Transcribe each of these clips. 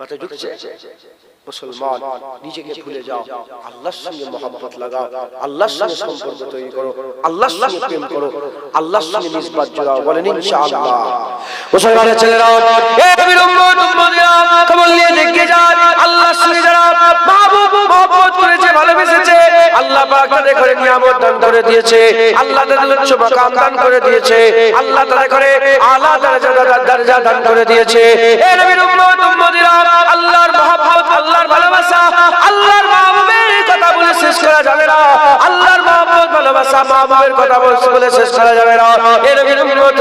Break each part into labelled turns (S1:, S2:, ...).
S1: মাথায় ঢুকছে মুসলমান নিজেকে ভুলে যাও আল্লাহর সঙ্গে মহাব্বত লাগাও আল্লাহর সঙ্গে সম্পর্ক তৈরি করো আল্লাহর সঙ্গে প্রেম করো আল্লাহর সঙ্গে নিসবাত জোড়াও বলেন ইনশাআল্লাহ। মুসলমানের ছেলেরা এ বিলম্ব উম্মতিরা খবর নিয়ে দেখে যান আল্লাহর সঙ্গে যারা মাহবুব মহব্বত করেছে ভালোবেসেছে আল্লাহ পাক তাদের করে নিয়ামত দান করে দিয়েছে আল্লাহ তাদের উচ্চ মাকাম দান করে দিয়েছে আল্লাহ তাদের করে আলা দরজা দরজা দান করে দিয়েছে। এ নবীর উম্মত উম্মতিরা আল্লাহর মহব্বত আল্লাহর ভালোবাসা আল্লাহর মাহবুবের কথা বলে শেষ করা যাবে না। মহব্বত ভালোবাসা মাহবুবের কথা বলে শেষ করা যাবে না। এ নবীর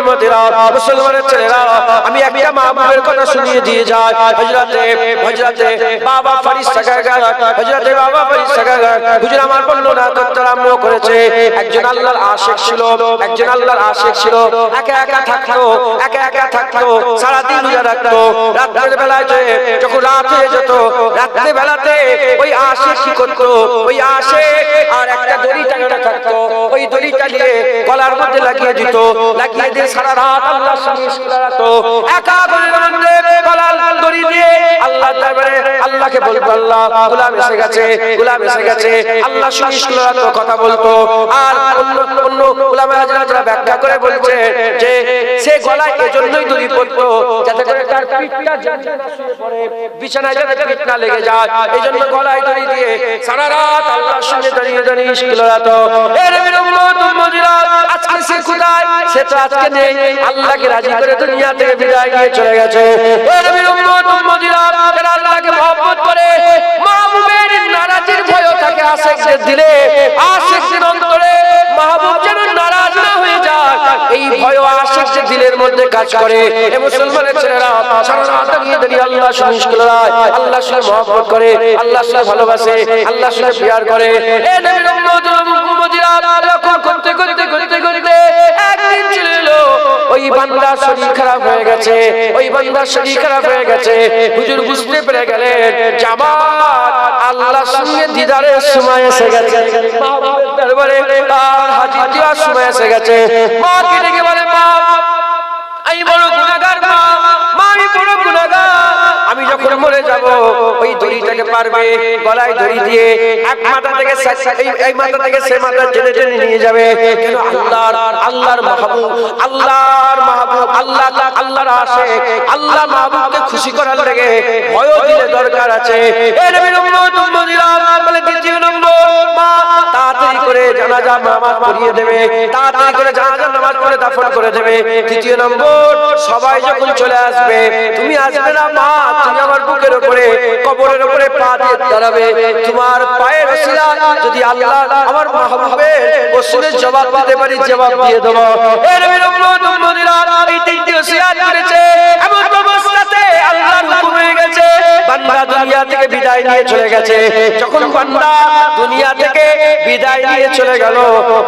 S1: উম্মতিরা মুসলমানের ছেলেরা, আমি একটা মাহবুবের কথা শুনিয়ে দিয়ে যাই। হযরতে হযরতে বাবা ফরিস্তা কাকা হযরতে বাবা ফরিস্তা কাকা হুজুর আমার বর্ণনা করতে আরম্ভ করেছে। একজন আল্লাহর আশিক ছিল, একজন আল্লাহর আশিক ছিল। একা একা থাকতো, একা একা থাকতো সারা দিন রোজা রাখতো। রাতের বেলায় যে যখন রাত হয়ে যেত রাতের বেলাতে ওই আশিক কি করতো? ওই আশিক আর একটা দড়ি টাঙানো থাকতো। ওই দড়িটা নিয়ে গলার মধ্যে লাগিয়ে দিত লাগিয়ে দিয়ে সারা রাত আল্লাহর সঙ্গে একা আল্লাহ আল্লাহকে বলব, আল্লাহ, গোলাম এসে গেছে, গোলাম এসে গেছে, আল্লাহ শুয়ে কথা বলতো। আর অন্য অন্য গোলামে হাজরাতরা ব্যাখ্যা করে বলছে যে সে গলায় এজন্যই দড়ি পড়তো, যাতে করে তার পিঠটা বিছানায় যাতে পিঠ লেগে যায়। এই জন্য গলায় দড়ি দিয়ে সারা রাত আল্লাহর সঙ্গে দাঁড়িয়ে দাঁড়িয়ে শুয়ে রাখতো এর বিরম্বত উম্মতিরা আজকে সে কোথায়? সে তো আজকে নেই। আল্লাহকে রাজি করে দুনিয়া থেকে বিদায় নিয়ে চলে গেছে। এর বিরম্বত উম্মতিরা কাজ করে। মুসলমানের ছেলেরা সারা রাত দাঁড়িয়ে আল্লাহ সঙ্গে শুক্র আল্লাহ সঙ্গে মহব্বত করে আল্লাহ সঙ্গে ভালোবাসে আল্লাহ সঙ্গে প্রিয়ার করে। এ নবীর উম্মত উম্মতিরা লক্ষ্য করতে করতে করতে করতে একদিন এলো। ওই বান্দার শরীর খারাপ হয়ে গেছে, ওই বান্দার শরীর খারাপ হয়ে গেছে। হুজুর বুঝতে পেরে গেলেন, জামাত আল্লাহর সঙ্গে দিদারের সময় এসে গেছে। দরবারে আর হাজির দেওয়ার সময় এসে গেছে। মা কে ডেকে গুণাগার আমি যখন মরে যাব, ওই দড়িটাকে পারবে, গলায় দড়ি দিয়ে এক মাথা থেকে এই- মাথা থেকে সে মাথা টেনে টেনে নিয়ে যাবে। আল্লাহর আল্লাহর মাহবুব আল্লাহর মাহবুব, আল্লাহ আল্লাহর আশিক আল্লাহ মাহবুবকে খুশি করার লেগে ভয় দিলে দরকার আছে। এ নবীর উম্মত উম্মতিরা বলে দ্বিতীয় নম্বর, মা, তাড়াতাড়ি করে জানাজা নামাজ পড়িয়ে দেবে। তাড়াতাড়ি করে জানাজা নামাজ পড়ে দাফন করে দেবে। তৃতীয় নম্বর, সবাই যখন চলে আসবে, তুমি আসবে না, মা তুমি আমার বুকের উপরে, কবরের উপরে পা দিয়ে দাঁড়াবে। তোমার পায়ের রসিলা যদি আল্লাহ আমার মাহবুবের প্রশ্নের জবাব দিতে পারি, জবাব দিয়ে দেবো। এর বিরুদ্ধে করেছে আল্লাহর হুকুম হয়ে গেছে। বান্দা দুনিয়া থেকে বিদায় নিয়ে চলে গেছে। যখন বান্দা দুনিয়া থেকে বিদায় নিয়ে চলে গেল,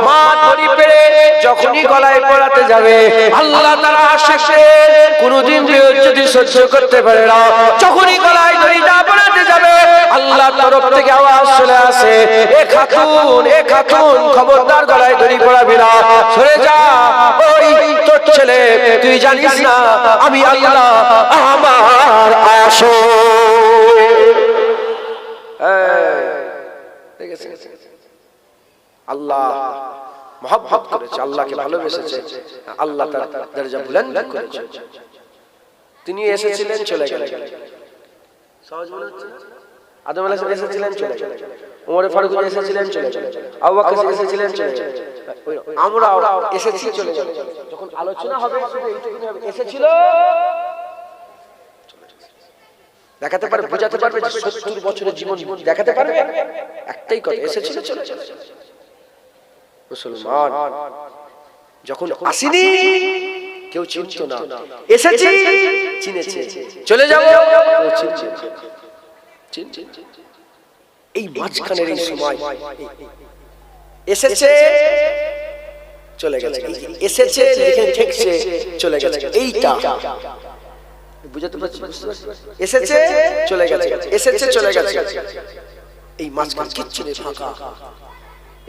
S1: মা ধরি পেরে যখনই গলায় পড়াতে যাবে, আল্লাহ তারা কোনদিন যদি সহ্য করতে পারে না। যখনই গলায় দড়িটা আসে এ খাতুন এ খাতুন, খবরদার গলায় দড়ি পড়াবি না। সরে যা। ওই তোর ছেলে, তুই জানিস না, আমি আল্লাহ আমার আসো আল্লাহ করেছে, আল্লাহকে ভালোবেসেছে। আল্লাহ তার দরজা করেছে। তিনি এসেছিলেন, চলে গেলেন। সহজ হচ্ছে? আদম আলাইহিস সালাম এসেছিলেন চলে ওমর ফারুক এসেছিলেন চলে আবু বকর এসেছিলেন চলে আমরা এসেছি চলে যখন আলোচনা হবে শুধু এইটুকুনি হবে। এসেছিল। দেখাতে পারবে বোঝাতে পারবে যে সত্তর বছরের জীবন দেখাতে পারবে। একটাই কথা এসেছিল চলে চলে মুসলমান। যখন আসিনি কেউ চিনত না। এসেছি চিনেছে। চলে যাব। চিনছে এই মাঝখানের এই সময় এসেছে চলে গেছে এসেছে লিখে ঠেকছে চলে গেছে এইটা। বুঝাতে পারছি? এসেছে চলে গেছে এসেছে চলে গেছে। এই মাঝখান কিচ্ছু নেই ফাঁকা।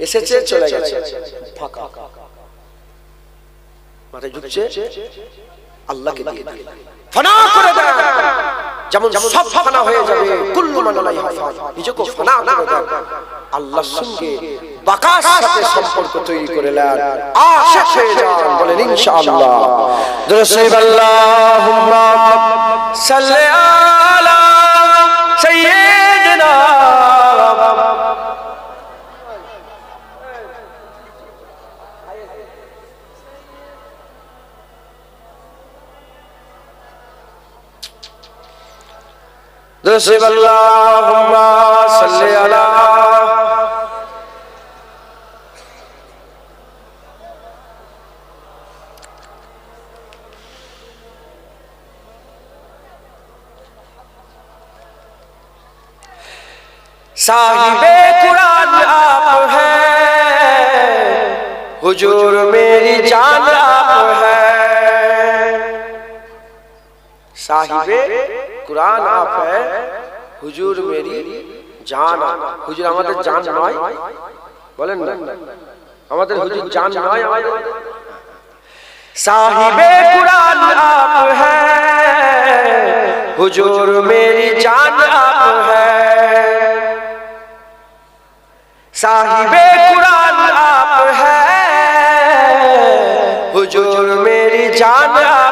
S1: এসেছে চলে গেছে ফাঁকা। মাথায় ঢুকছে? আল্লাহকে দিয়ে ফানা করে দেয় যেমন সব ফানা হয়ে যাবে কুল্লু মানালাই নিজেকে ফানা। করে দেন। আল্লাহর সঙ্গে বাকার সাথে সম্পর্ক তৈরি করে নেন আশিক হয়ে যান বলেন ইনশাআল্লাহ। দুরুদ আল্লাহুম্মা সাল্লি আলা دوسرے اللہم صلی اللہ صاحبِ قرآن آپ ہے حجور میری جان آپ ہے صاحبِ قرآن آپ ہے কোরআন আফে হুজুর মেরি জান হুজুর আমাদের জান নয় বলেন না আমাদের হুজুর حجور جان نوائی صاحبِ قرآن آپ ہے، حجور میری جان آپ ہے۔ صاحبِ قرآن آپ ہے، حجور میری جان آپ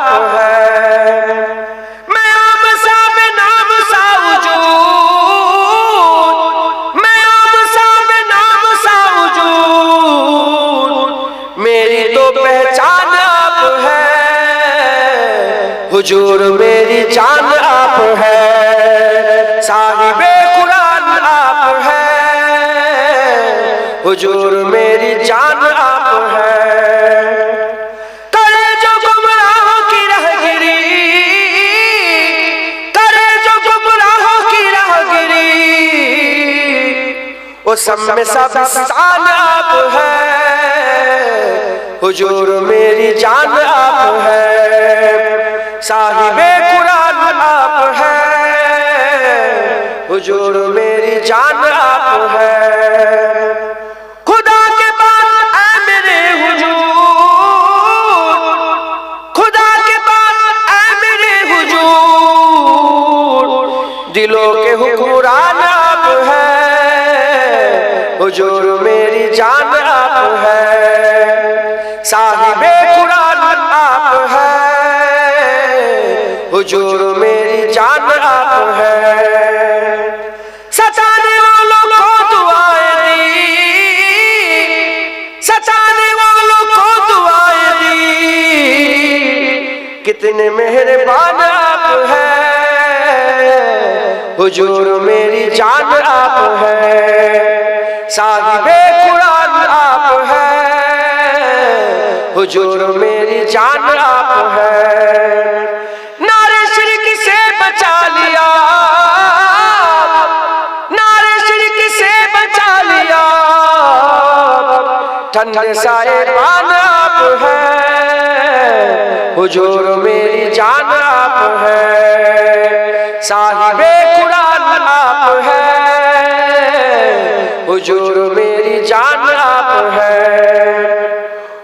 S1: حجور میری جان آپ ہے، صاحبِ قرآن آپ ہے۔ حجور میری جان آپ ہے۔ ترے جو کی رہ گری، ترے جو کی رہ گری وہ سب میں سب سال آپ ہے۔ حجور میری جان آپ ہے۔ صاحبِ قرآن آپ ہے حجور میری جان آپ ہے خدا کے بعد اے میرے حجور۔ خدا کے بعد اے میرے حجور۔ دلوں کے حکمران آپ ہے حجور میری جان آپ ہے صاحبِ قرآن آپ ہے حجور میری جان آپ ہے۔ ستانے والوں کو دعائیں دی۔ ستانے والوں کو دعائیں دی۔ کتنے مہربان آپ ہے حجور میری جان آپ ہے۔ صاحب قرآن آپ ہے۔ حجور میری جان آپ ہے۔ ٹھنڈ سائے پاناب ہے۔ حجور میری جان آپ ہے۔ صاحب قرآن آپ ہے۔ حجور میری جان آپ ہے۔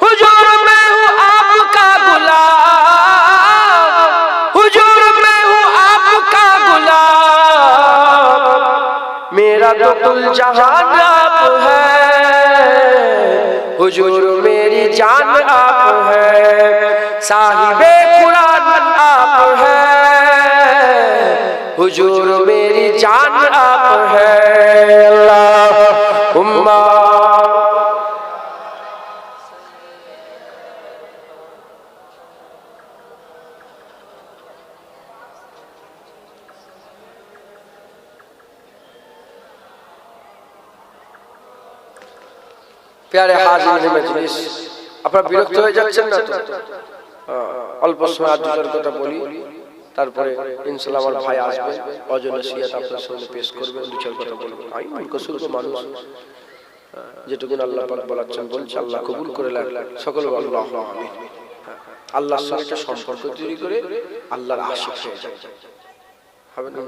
S1: حجور میں ہوں آپ کا غلام۔ حجور میں ہوں آپ کا غلام۔ میرا تو کل جہان آپ ہے۔ हुजूर मेरी जान आप है साहिबे कुरान आप है हुजूर मेरी जान आप है अल्लाह প্যারে হাজির মজলিস আপনারা বিরক্ত হয়ে যাচ্ছেন না তো? অল্প সময় আর দুটোর কথা বলি। তারপরে ইনশাল্লাহ আমার ভাই আসবে। অজনে সিয়াত আপনার সামনে পেশ করবে দু চার কথা বলব। আমি মানুষ। যেটুকুন আল্লাহ পাক বলাচ্ছেন বলছে আল্লাহ কবুল করে লাগ সকল আল্লাহ আমিন। হ্যাঁ, আল্লাহর সঙ্গে সম্পর্ক তৈরি করে আল্লাহর আশিক হয়ে যায় হবে না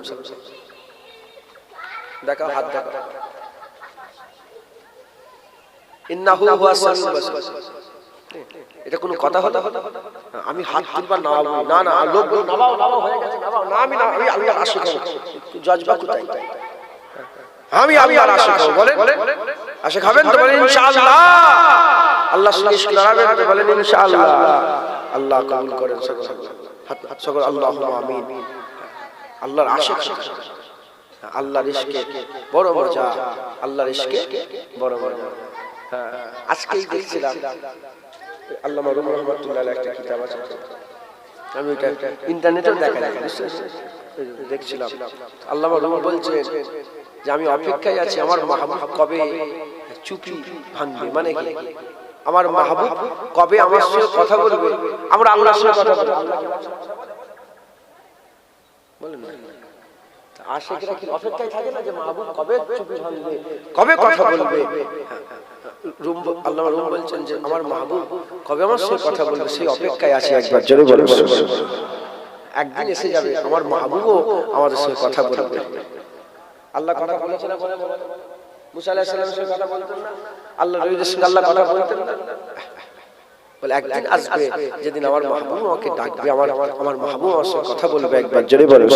S1: দেখা হাত দেখা। ইন্নাহু হুয়া সামিউল এটা কোনো কথা হলো? আমি হাত তুলবার নামাবো না না লোক বলে, নামাও নামাও হয়ে গেছে নামাও না আমি না আমি আল্লাহ আশিক হব জজবা কোথায়? আমি আমি আর আশিক হবেন তো বলেন ইনশাআল্লাহ। আল্লাহ লড়াবেন তো বলেন ইনশাআল্লাহ। আল্লাহ কবুল করেন সকল। হাত হাত সকল আল্লাহুম্মা আমিন। আল্লাহর আশিক আল্লাহর ইশকে বড় মজা। আল্লাহর ইশকে বড় মজা। আজকেই দেখছিলাম। আল্লামা রুম রহমতুল্লাহ একটা কিতাব আছে। আমি ওটা ইন্টারনেটেও দেখা যায় দেখছিলাম। আল্লামা রুম বলছে যে, আমি অপেক্ষায় আছি, আমার মাহবুব কবে চুপি ভাঙবে? মানে আমার মাহবুব কবে আমার সঙ্গে কথা বলবে? আমরা আল্লাহর সঙ্গে কথা বলব। বলেন আশেকরা কি অপেক্ষায় থাকে না যে মাহবুব কবে চুপি ভাঙবে কবে কথা বলবে? রুম আল্লাহ রুম বলছেন যে আমার মাহবুব কবে আমার সঙ্গে কথা বলবে? সেই অপেক্ষায় আছে একবার। জোরে বলবে একদিন এসে যাবে আমার মাহবুবও আমাদের সঙ্গে কথা বলবে। আল্লাহ কথা বলেছে না বলে বলে। মুসা আলাইহিস সালামের সঙ্গে কথা বলতেন না। আল্লাহ সঙ্গে আল্লাহ কথা বলতেন না। বলে একদিন আসবে যেদিন আমার মাহবুব আমাকে ডাকবে আমার আমার মাহবুব আমার সঙ্গে কথা বলবে একবার। জোরে বলবে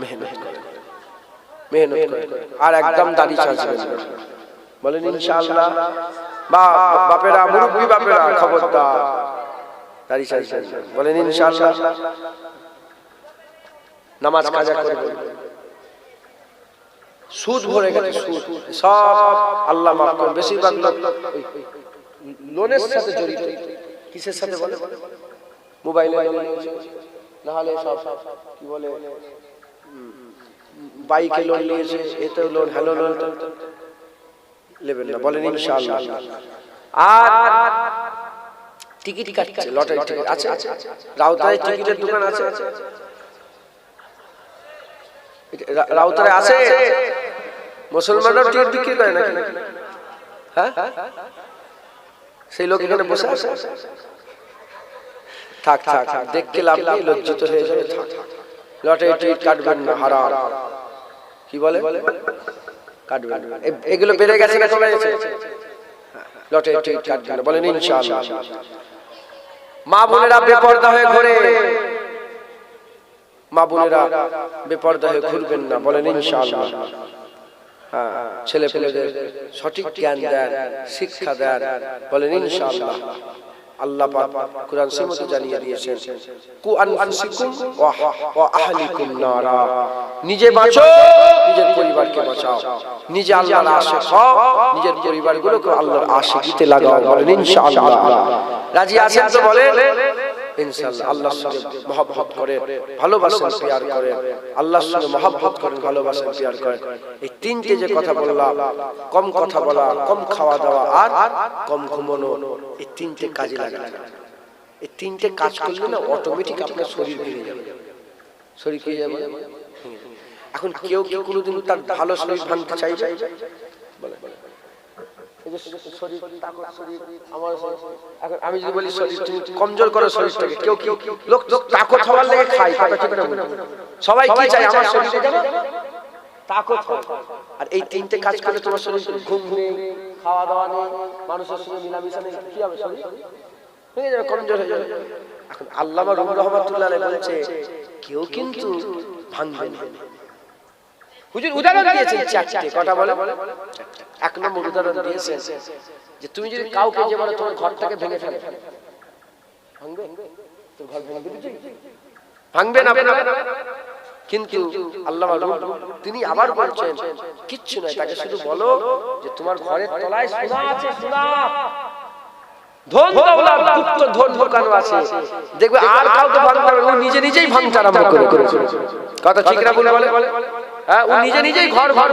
S1: মেহনত করে। মেহনত করে। আর একদম দাড়ি চাচবেন বলেন, ইনশাআল্লাহ। বা বাপেরা, মুরব্বী বাপেরা, খবরদার। দাড়ি চাচবেন বলেন, ইনশাআল্লাহ। নামাজ কাজা করবেন সুদ ভরে গেছে, সুদ। সব আল্লাহ মাফ করেন। বেশিরভাগ লোক লোনের সাথে জড়িত। কিসের সাথে বলে? মোবাইলে। না হলে সব, কি বলে? বাইকে লোন নিয়েছে এতে লোন হ্যালো লোন না, বলেন ইনশাআল্লাহ। আর টিকিট কাটছে, লটারি টিকিট, আছে? টিকিটের দোকান আছে? রাউতারে আছে? মুসলমানরা টিকিট বিক্রি করে নাকি? হ্যাঁ? সেই লোক এখানে বসে আছে? থাক থাক থাক, দেখতে লাভ লজ্জিত হয়ে যাবে, থাক। লটারি টিকিট কাটবেন না হারাম। কি বলে? কাটবেন এগুলো বেড়ে গেছে না কমে গেছে লটারি টিকিট কাটবেন না বলেন ইনশাআল্লাহ। মা বোনেরা বেপর্দা হয়ে ঘুরে। মা বোনেরা বেপর্দা হয়ে ঘুরবেন না বলেন ইনশাআল্লাহ। হ্যাঁ ছেলে পেলেদের সঠিক জ্ঞান দেন শিক্ষা দেন বলেন ইনশাআল্লাহ। আল্লাহ পাক কুরআন শরীফে জানিয়ে দিয়েছেন, কু আনফুসিকুম ওয়া আহলিকুম নারা। নিজে বাঁচো, নিজের পরিবারকে বাঁচাও। নিজে আল্লাহর আশিক হও, নিজের পরিবারগুলোকে আল্লাহর আশিকিতে লাগাও বলেন ইনশাআল্লাহ। রাজি আছেন তো বলেন? ইনশাআল্লাহ, আল্লাহর সঙ্গে মহব্বত করে ভালোবাসেন পিয়ার করেন আল্লাহর সঙ্গে মহব্বত করেন ভালোবাসেন পিয়ার করেন এই তিনটে যে কথা বললাম, কম কথা বলা, কম খাওয়া দাওয়া আর কম ঘুমানো, এই তিনটে কাজে লাগাতে এই তিনটে কাজ করলে না অটোমেটিক আপনার শরীর ভেঙে যাবে। শরীর ভেঙে যাবে এখন কেউ কেউ কোনোদিন তার ভালো শরীর ভাঙতে চাইবে? বলে এই যে শরীর তাকত শরীর, আমার শরীর। এখন আমি যদি বলি শরীর তুমি কমজোর করো শরীরটাকে। কেউ কেউ লোক লোক তাকত হওয়ার লেগে খায় কথা ঠিক না সবাই কি আমার শরীরে যেন তাকত হয়। আর এই তিনটে কাজ করে তোমার শরীর ঘুম নেই খাওয়া দাওয়া নেই মানুষের সঙ্গে মিলামিশা নেই কি হবে শরীর? হয়ে যাবে কমজোর হয়ে যাবে। এখন আল্লামা রহমাতুল্লাহ আলাইহি বলছে কেউ কিন্তু ভাঙবে না। হুজুর উদাহরণ দিয়েছেন চারটে কটা বলে। এক নম্বর উদাহরণ দিয়েছেন যে তুমি যদি কাউকে যে বলো তোমার ঘরটাকে ভেঙে ফেলে। ভাঙবে? তোর ঘর ভেঙে ভাঙবে না কিন্তু আল্লাহ তিনি আবার বলছেন কিচ্ছু নয় তাকে শুধু বলো যে তোমার ঘরের তলায় সোনা আছে সোনা। ধন দৌলত গুপ্ত ধন ঢোকানো আছে। দেখবে আর কাউকে ভাঙতে হবে ও নিজে নিজেই ভাঙতে আরম্ভ করে করে কথা ঠিক না বলে বলে। হ্যাঁ ও নিজে নিজেই ঘর ঘর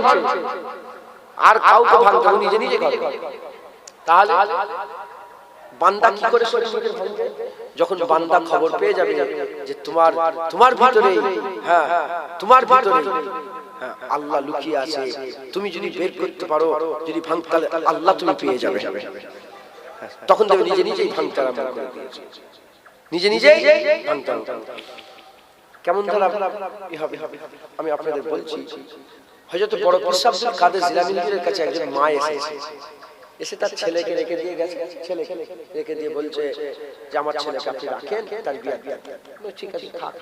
S1: আর কাউকে ভাঙতে ও নিজে নিজে ঘর তাহলে বান্দা কি করে ভাঙবে? যখন বান্দা খবর পেয়ে যাবে যে তোমার তোমার ভিতরে হ্যাঁ তোমার ভিতরে হ্যাঁ, আল্লাহ লুকিয়ে আছে। তুমি যদি বের করতে পারো যদি ভাঙতে তাহলে আল্লাহ তুমি পেয়ে যাবে। তখন দেখবে নিজে নিজেই ভাঙতে আরম্ভ করে নিজে নিজেই ভাঙতে। কেমন ই হবে। আমি আপনাদের বলছি হয়তো বড় প্রসাব কাদের জিলামিনের কাছে একজন মা এসেছে। এসে তার ছেলেকে রেখে দিয়ে গেছে। ছেলে রেখে দিয়ে বলছে যে আমার ছেলেকে আপনি রাখেন তার বিয়ে দিয়ে। ঠিক আছে থাক।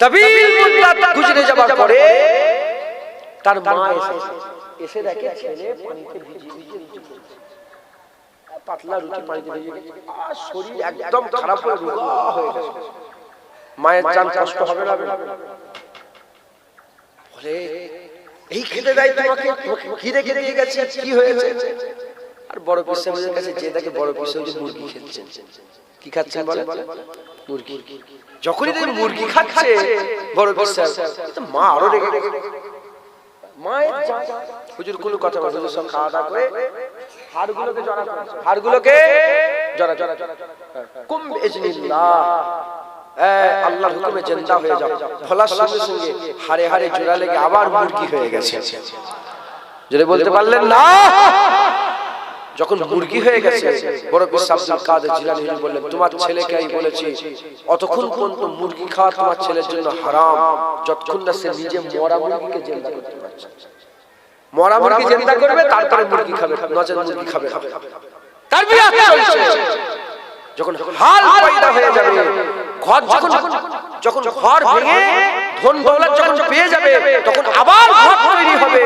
S1: তাবিল মুদ্রাত গুজরে যাবার পরে তার মা এসে এসে দেখে ছেলে পানিতে ভিজিয়ে রুটি পাতলা রুটি পানিতে গেছে। আর শরীর একদম খারাপ হয়ে রোগা হয়ে গেছে। মায়ের জান কষ্ট হবে না বলে এই খেতে দেয় তোমাকে কি রেখে দিয়ে গেছে কি হয়েছে? আর বড় পিসামের কাছে যে দেখে বড় পিসা মুরগি খেলছেন কি খাচ্ছেন বলে মুরগি। যখনই দেখি মুরগি খাচ্ছে বড় পিসা তো মা আরও রেগে মায়ের জান হুজুর কোনো কথা বলে হুজুর সব খাওয়া দাওয়া করে হাড়গুলোকে জড়া হাড়গুলোকে জড়া জড়া জড়া কুম ইজনিল্লাহ আল্লাহর হুকুমে হয়ে যাও। ফলার সঙ্গে সঙ্গে হারে হারে জোড়া লেগে আবার মুরগি হয়ে গেছে। যদি বলতে পারলেন, না! যখন মুরগি হয়ে গেছে, বড় জিলানী তোমার ছেলেকে আমি বলেছি, অতক্ষণ পর্যন্ত মুরগি খাওয়া তোমার ছেলের জন্য হারাম, যতক্ষণ না সে নিজে মরা মুরগিকে করতে পারছে। মরা মুরগি জিন্দা করবে, তারপরে মুরগি খাবে নজর মুরগি খাবে। তার বিয়ে চলছে। যখন হাল পয়দা হয়ে যাবে, ঘর যখন যখন ঘর ভেঙে ধন দৌলত যখন পেয়ে যাবে, তখন আবার ঘর তৈরি হবে।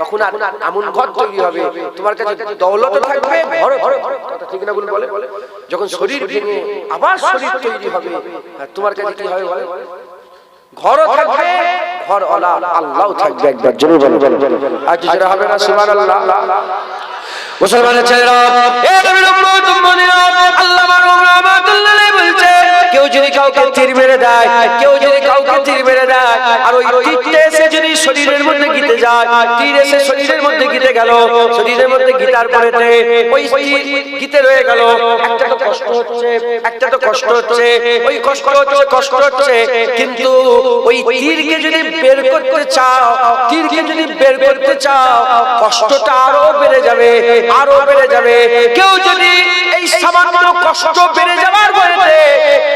S1: তখন আর এমন ঘর তৈরি হবে। তোমার কাছে দৌলত থাকবে ঠিক না বলে যখন শরীর ভেঙে আবার শরীর তৈরি হবে তোমার কাছে কি হবে বলে? ঘরও থাকবে ঘর আল্লাহ থাকবে একবার। জোরে বলো। আর যেটা হবে না, সুবহানাল্লাহ। মুসলমানের ছেলেরা কেউ যদি মেরে দেয়, কেউ যদি কাউকে মেরে দেয়, আর ওই এসে যদি শরীরের মধ্যে যায়, তীর এসে শরীরের মধ্যে শরীরের মধ্যে ওই রয়ে কষ্ট হচ্ছে, একটা তো কষ্ট হচ্ছে, ওই কষ্ট হচ্ছে কষ্ট হচ্ছে। কিন্তু ওই তীরকে যদি বের করতে চাও, তীরকে যদি বের করতে চাও, কষ্টটা আরও বেড়ে যাবে। আরও বেড়ে যাবে। কেউ যদি এই সামান্য কষ্ট বেড়ে যাবার পরে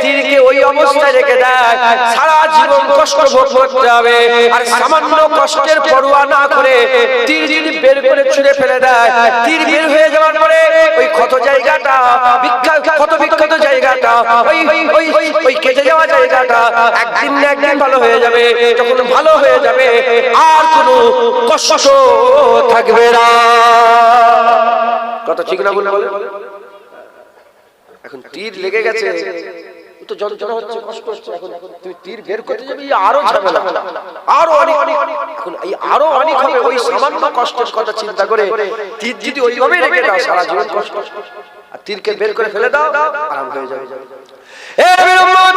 S1: তীরকে ওই অবস্থায় রেখে দেয়। সারা জীবন কষ্ট ভোগ করতে হবে। আর সামান্য কষ্টের পরোয়া না করে তীর যদি বের করে ছুঁড়ে ফেলে দেয়। তীর বের হয়ে যাওয়ার পরে ওই ক্ষত জায়গাটা বিখ্যাত ক্ষত বিখ্যাত জায়গাটা ওই ওই ওই ওই কেটে যাওয়া জায়গাটা একদিন না একদিন ভালো হয়ে যাবে। যখন ভালো হয়ে যাবে আর কোনো কষ্ট থাকবে না। ঠিক না বলে বলে? এখন তীর লেগে গেছে। তো যন্ত্রণা হচ্ছে, কষ্ট হচ্ছে। এখন তুই তীর বের করতে যাবি আরও ঝামেলা। আরও অনেক এখন এই আরও অনেক ওই সামান্য কষ্টের কথা চিন্তা করে তীর যদি ওইভাবে রেখে দাও, সারা জীবন কষ্ট। আর তীরকে বের করে ফেলে দাও, আরাম হয়ে যাবে। এ উম্মত